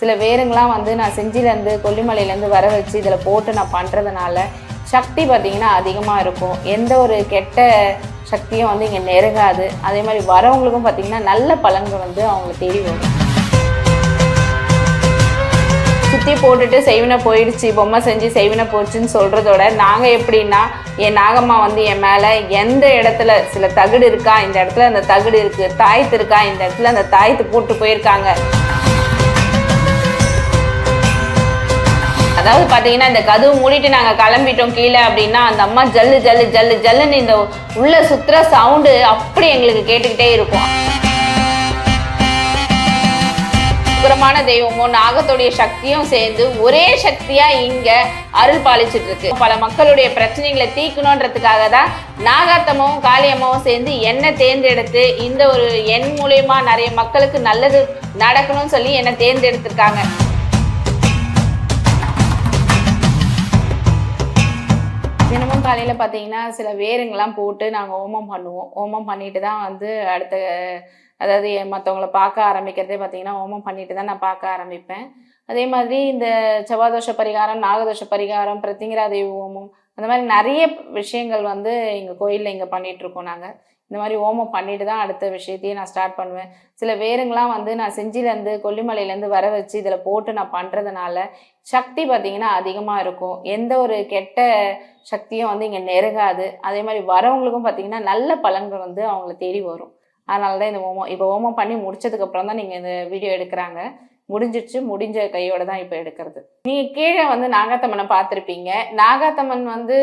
சில வேருங்களாம் வந்து நான் செஞ்சிலேருந்து கொல்லிமலையிலேருந்து வர வச்சு இதில் போட்டு நான் பண்ணுறதுனால சக்தி பார்த்திங்கன்னா அதிகமாக இருக்கும். எந்த ஒரு கெட்ட சக்தியும் வந்து இங்கே நெருங்காது. அதே மாதிரி வரவங்களுக்கும் பார்த்திங்கன்னா நல்ல பலன்கள் வந்து அவங்களுக்கு தேடி வரும். சுற்றி போட்டுட்டு செய்வினை போயிடுச்சு பொம்மை செஞ்சு செய்வினை போச்சுன்னு சொல்கிறதோட நாங்கள் எப்படின்னா என் நாகம்மா வந்து என் மேலே எந்த இடத்துல சில தகுடு இருக்கா இந்த இடத்துல அந்த தகுடு இருக்குது தாயத்து இருக்கா இந்த இடத்துல அந்த தாயத்து போட்டு போயிருக்காங்க. அதாவது பார்த்தீங்கன்னா இந்த கதவு மூடிட்டு நாங்கள் கிளம்பிட்டோம் கீழே அப்படின்னா அந்த அம்மா ஜல்லு ஜல்லு ஜல்லு ஜல்லுன்னு இந்த உள்ள சுத்துற சவுண்டு அப்படி எங்களுக்கு கேட்டுக்கிட்டே இருக்கும். உக்கிரமான தெய்வமும் நாகத்துடைய சக்தியும் சேர்ந்து ஒரே சக்தியா இங்க அருள் பாலிச்சிட்டு இருக்கு பல மக்களுடைய பிரச்சனைகளை தீக்கணுன்றதுக்காக தான் நாகாத்தமும் காளியம்மாவும் சேர்ந்து என்னை தேர்ந்தெடுத்து இந்த ஒரு எண் மூலயமா நிறைய மக்களுக்கு நல்லது நடக்கணும்னு சொல்லி என்னை தேர்ந்தெடுத்திருக்காங்க. தினமும் காலையில் பார்த்தீங்கன்னா சில வேருங்கெல்லாம் போட்டு நாங்கள் ஹோமம் பண்ணுவோம். ஹோமம் பண்ணிட்டு தான் வந்து அடுத்த அதாவது மற்றவங்கள பார்க்க ஆரம்பிக்கிறதே பார்த்தீங்கன்னா ஹோமம் பண்ணிட்டு தான் நான் பார்க்க ஆரம்பிப்பேன். அதே மாதிரி இந்த செவ்வாதோஷ பரிகாரம் நாகதோஷ பரிகாரம் பிரத்திங்கிரா தெய்வ ஹோமம் அந்த மாதிரி நிறைய விஷயங்கள் வந்து எங்கள் கோயிலில் இங்கே பண்ணிகிட்ருக்கோம் நாங்கள் இந்த மாதிரி ஹோமம் பண்ணிட்டு தான் அடுத்த விஷயத்தையே நான் ஸ்டார்ட் பண்ணுவேன். சில வேருங்களாம் வந்து நான் செஞ்சிலேருந்து கொல்லிமலையிலேருந்து வர வச்சு இதில் போட்டு நான் பண்ணுறதுனால சக்தி பார்த்திங்கன்னா அதிகமாக இருக்கும். எந்த ஒரு கெட்ட சக்தியும் வந்து இங்கே நெருங்காது அதே மாதிரி வரவங்களுக்கும் பார்த்திங்கன்னா நல்ல பலன்கள் வந்து அவங்கள தேடி வரும். அதனால தான் இந்த ஹோமம். இப்போ ஹோமம் பண்ணி முடிச்சதுக்கப்புறம் தான் நீங்கள் இந்த வீடியோ எடுக்கிறாங்க. முடிஞ்சிடுச்சு முடிஞ்ச கையோட தான் இப்போ எடுக்கிறது. நீங்கள் கீழே வந்து நாகாத்தம்மனை பார்த்துருப்பீங்க. நாகாத்தம்மன் வந்து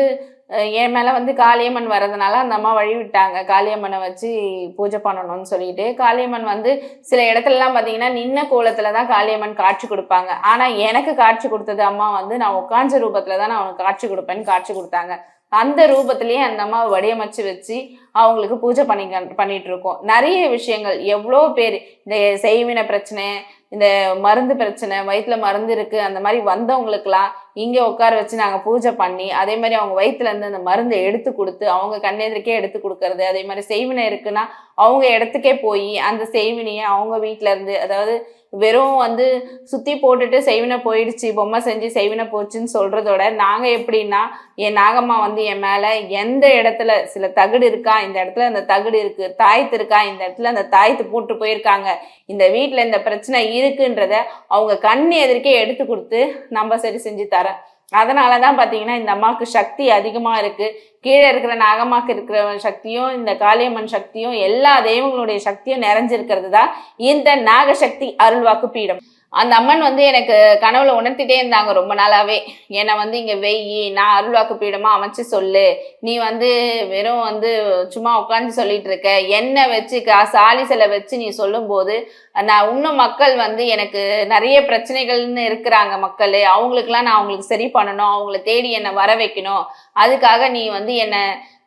என் மேலே வந்து காளியம்மன் வர்றதுனால அந்த அம்மா வழி விட்டாங்க. காளியம்மனை வச்சு பூஜை பண்ணணும்னு சொல்லிட்டு. காளியம்மன் வந்து சில இடத்துலலாம் பார்த்தீங்கன்னா நின்ன கோலத்தில் தான் காளியம்மன் காட்சி கொடுப்பாங்க. ஆனால் எனக்கு காட்சி கொடுத்தது அம்மா வந்து நான் உட்காஞ்ச ரூபத்தில் தான் நான் அவனுக்கு காட்சி கொடுப்பேன்னு காட்சி கொடுத்தாங்க. அந்த ரூபத்திலேயே அந்த அம்மாவை வடிவமைச்சு வச்சு அவங்களுக்கு பூஜை பண்ணி பண்ணிட்டு இருக்கோம். நிறைய விஷயங்கள். எவ்வளோ பேர் இந்த செய்வின பிரச்சனை இந்த மருந்து பிரச்சனை வயிற்றுல மருந்து இருக்குது அந்த மாதிரி வந்தவங்களுக்குலாம் இங்கே உட்கார வச்சு நாங்கள் பூஜை பண்ணி அதே மாதிரி அவங்க வயிற்றுலேருந்து அந்த மருந்தை எடுத்து கொடுத்து அவங்க கண்ணெதிர்க்கே எடுத்து கொடுக்கறது அதே மாதிரி செய்வினை இருக்குன்னா அவங்க இடத்துக்கே போய் அந்த செய்வினையை அவங்க வீட்டிலேருந்து அதாவது வெறும் வந்து சுத்தி போட்டுட்டு செய்வினை போயிடுச்சு பொம்மை செஞ்சு செய்வினை போச்சுன்னு சொல்றதோட நாங்க எப்படின்னா என் நாகம்மா வந்து என் மேல எந்த இடத்துல சில தகுடு இருக்கா இந்த இடத்துல அந்த தகுடு இருக்கு தாயத்து இருக்கா இந்த இடத்துல அந்த தாய்த்து போட்டு போயிருக்காங்க இந்த வீட்டில் இந்த பிரச்சனை இருக்குன்றத அவங்க கண் எதிர்க்கே எடுத்து கொடுத்து நம்ம சரி செஞ்சு தரேன். அதனால தான் பார்த்தீங்கன்னா இந்த அம்மாவுக்கு சக்தி அதிகமாக இருக்குது கீழே இருக்கிற நாகமாக்கு இருக்கிற சக்தியும் இந்த காளியம்மன் சக்தியும் எல்லா தெய்வங்களுடைய சக்தியும் நிறைஞ்சிருக்கிறது தான் இந்த நாகசக்தி அருள்வாக்கு பீடம். அந்த அம்மன் வந்து எனக்கு கனவுல உணர்த்திட்டே இருந்தாங்க ரொம்ப நாளாவே. என்னை வந்து இங்க வெயி நான் அருள்வாக்கு பீடமா அமைச்சு சொல்லு. நீ வந்து வெறும் வந்து சும்மா உட்காந்து சொல்லிட்டு இருக்க. என்ன வச்சு கா சாலி சிலை வச்சு நீ சொல்லும்போது நான் இன்னும் மக்கள் வந்து எனக்கு நிறைய பிரச்சனைகள்னு இருக்கிறாங்க மக்கள். அவங்களுக்குலாம் நான் அவங்களுக்கு சரி பண்ணணும். அவங்கள தேடி என்னை வர வைக்கணும் அதுக்காக நீ வந்து என்னை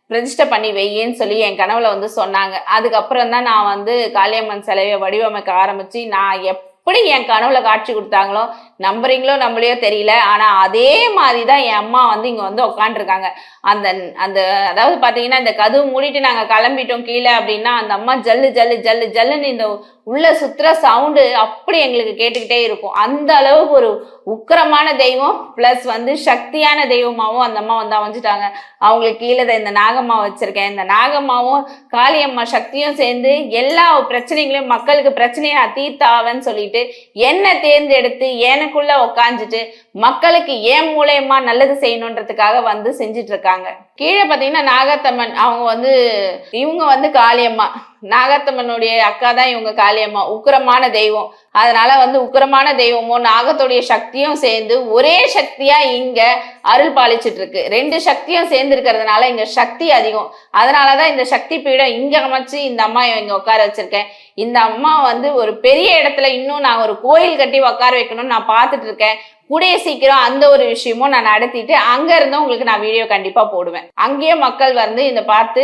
ரெஜிஸ்டர் பண்ணி வையேன்னு சொல்லி என் கனவுல வந்து சொன்னாங்க. அதுக்கப்புறம் தான் நான் வந்து காளியம்மன் சிலையை வடிவமைக்க ஆரம்பிச்சு நான் எப்படி என் கனவுல காட்சி கொடுத்தாங்களோ நம்புறீங்களோ நம்மளையோ தெரியல. ஆனா அதே மாதிரி தான் என் அம்மா வந்து இங்க வந்து உட்காந்துருக்காங்க அந்த அந்த அதாவது பாத்தீங்கன்னா இந்த கதவு மூடிட்டு நாங்க கிளம்பிட்டோம் கீழே அப்படின்னா அந்த அம்மா ஜல்லு ஜல்லு ஜல்லு ஜல்லுன்னு இந்த உள்ள சுத்துற சவுண்டு அப்படி எங்களுக்கு கேட்டுக்கிட்டே இருக்கும். அந்த அளவுக்கு ஒரு உக்கிரமான தெய்வம் ப்ளஸ் வந்து சக்தியான தெய்வமாவும் அந்த அம்மா வந்து அமைஞ்சிட்டாங்க. அவங்களுக்கு கீழே தான் இந்த நாகம்மா வச்சிருக்கேன். இந்த நாகம்மாவும் காளியம்மா சக்தியும் சேர்ந்து எல்லா பிரச்சனைகளையும் மக்களுக்கு பிரச்சனையா தீர்த்தாவன்னு சொல்லிட்டு என்னை தேர்ந்தெடுத்து எனக்குள்ள உக்காந்துட்டு மக்களுக்கு ஏன் மூலயமா நல்லது செய்யணுன்றதுக்காக வந்து செஞ்சுட்டு இருக்காங்க கீழே பார்த்தீங்கன்னா நாகத்தம்மன் அவங்க வந்து இவங்க வந்து காளியம்மா. நாகத்தம்மனுடைய அக்கா தான் இவங்க காளியம்மா உக்கிரமான தெய்வம். அதனால வந்து உக்கிரமான தெய்வமும் நாகத்துடைய சக்தியும் சேர்ந்து ஒரே சக்தியா இங்க அருள் பாலிச்சிட்டு இருக்கு ரெண்டு சக்தியும் சேர்ந்து இருக்கிறதுனால இங்க சக்தி அதிகம். அதனாலதான் இந்த சக்தி பீடம் இங்க அமைச்சு இந்த அம்மா இங்க உட்கார வச்சிருக்கேன். இந்த அம்மா வந்து ஒரு பெரிய இடத்துல இன்னும் நான் ஒரு கோயில் கட்டி உட்கார வைக்கணும்னு நான் பார்த்துட்டு இருக்கேன் கூடிய சீக்கிரம் அந்த ஒரு விஷயமும் நான் நடத்திட்டு அங்க இருந்து உங்களுக்கு நான் வீடியோ கண்டிப்பா போடுவேன். அங்கேயே மக்கள் வந்து இந்த பார்த்து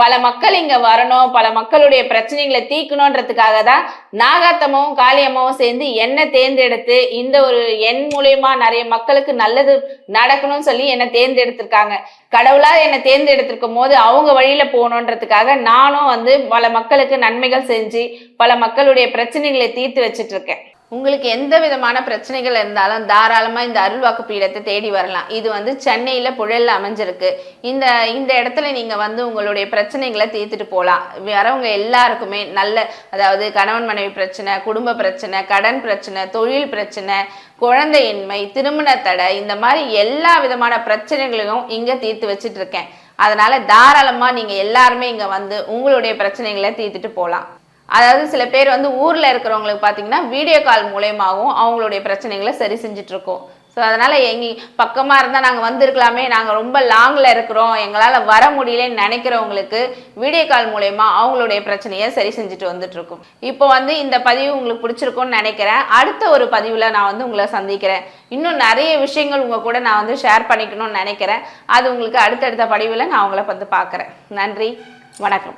பல மக்கள் இங்க வரணும் பல மக்களுடைய பிரச்சனைகளை தீக்கணும்ன்றதுக்காக தான் நாகாத்தம்மாவும் காளியம்மாவும் சேர்ந்து என்னை தேர்ந்தெடுத்து இந்த ஒரு எண் மூலியமா நிறைய மக்களுக்கு நல்லது நடக்கணும்னு சொல்லி என்னை தேர்ந்தெடுத்திருக்காங்க. கடவுளா என்னை தேர்ந்தெடுத்திருக்கும் போது அவங்க வழியில போகணுன்றதுக்காக நானும் வந்து பல மக்களுக்கு நன்மைகள் செஞ்சு பல மக்களுடைய பிரச்சனைகளை தீர்த்து வச்சிட்டு இருக்கேன். உங்களுக்கு எந்த விதமான பிரச்சனைகள் இருந்தாலும் தாராளமாக இந்த அருள்வாக்கு பீடத்தை தேடி வரலாம். இது வந்து சென்னையில் புழல்ல அமைஞ்சிருக்கு. இந்த இந்த இடத்துல நீங்கள் வந்து உங்களுடைய பிரச்சனைகளை தீர்த்துட்டு போகலாம் வரவங்க எல்லாருக்குமே நல்ல அதாவது கணவன் மனைவி பிரச்சனை குடும்ப பிரச்சனை கடன் பிரச்சனை தொழில் பிரச்சனை குழந்தையின்மை திருமண தடை இந்த மாதிரி எல்லா விதமான பிரச்சனைகளையும் இங்கே தீர்த்து வச்சுட்டு இருக்கேன். அதனால தாராளமாக நீங்கள் எல்லாருமே இங்கே வந்து உங்களுடைய பிரச்சனைகளை தீர்த்துட்டு போகலாம் அதாவது சில பேர் வந்து ஊரில் இருக்கிறவங்களுக்கு பார்த்தீங்கன்னா வீடியோ கால் மூலயமாகவும் அவங்களுடைய பிரச்சனைகளை சரி செஞ்சிட்ருக்கோம் ஸோ அதனால் எங்கள் பக்கமாக இருந்தால் நாங்கள் வந்திருக்கலாமே நாங்கள் ரொம்ப லாங்கில் இருக்கிறோம் எங்களால் வர முடியலன்னு நினைக்கிறவங்களுக்கு வீடியோ கால் மூலயமா அவங்களுடைய பிரச்சனையை சரி செஞ்சுட்டு வந்துட்ருக்கோம் இப்போ வந்து இந்த பதிவு உங்களுக்கு பிடிச்சிருக்கும்னு நினைக்கிறேன். அடுத்த ஒரு பதிவில் நான் வந்து உங்களை சந்திக்கிறேன். இன்னும் நிறைய விஷயங்கள் உங்கள் கூட நான் வந்து ஷேர் பண்ணிக்கணும்னு நினைக்கிறேன். அது உங்களுக்கு அடுத்தடுத்த பதிவில் நான் உங்களை வந்து பார்க்குறேன். நன்றி வணக்கம்.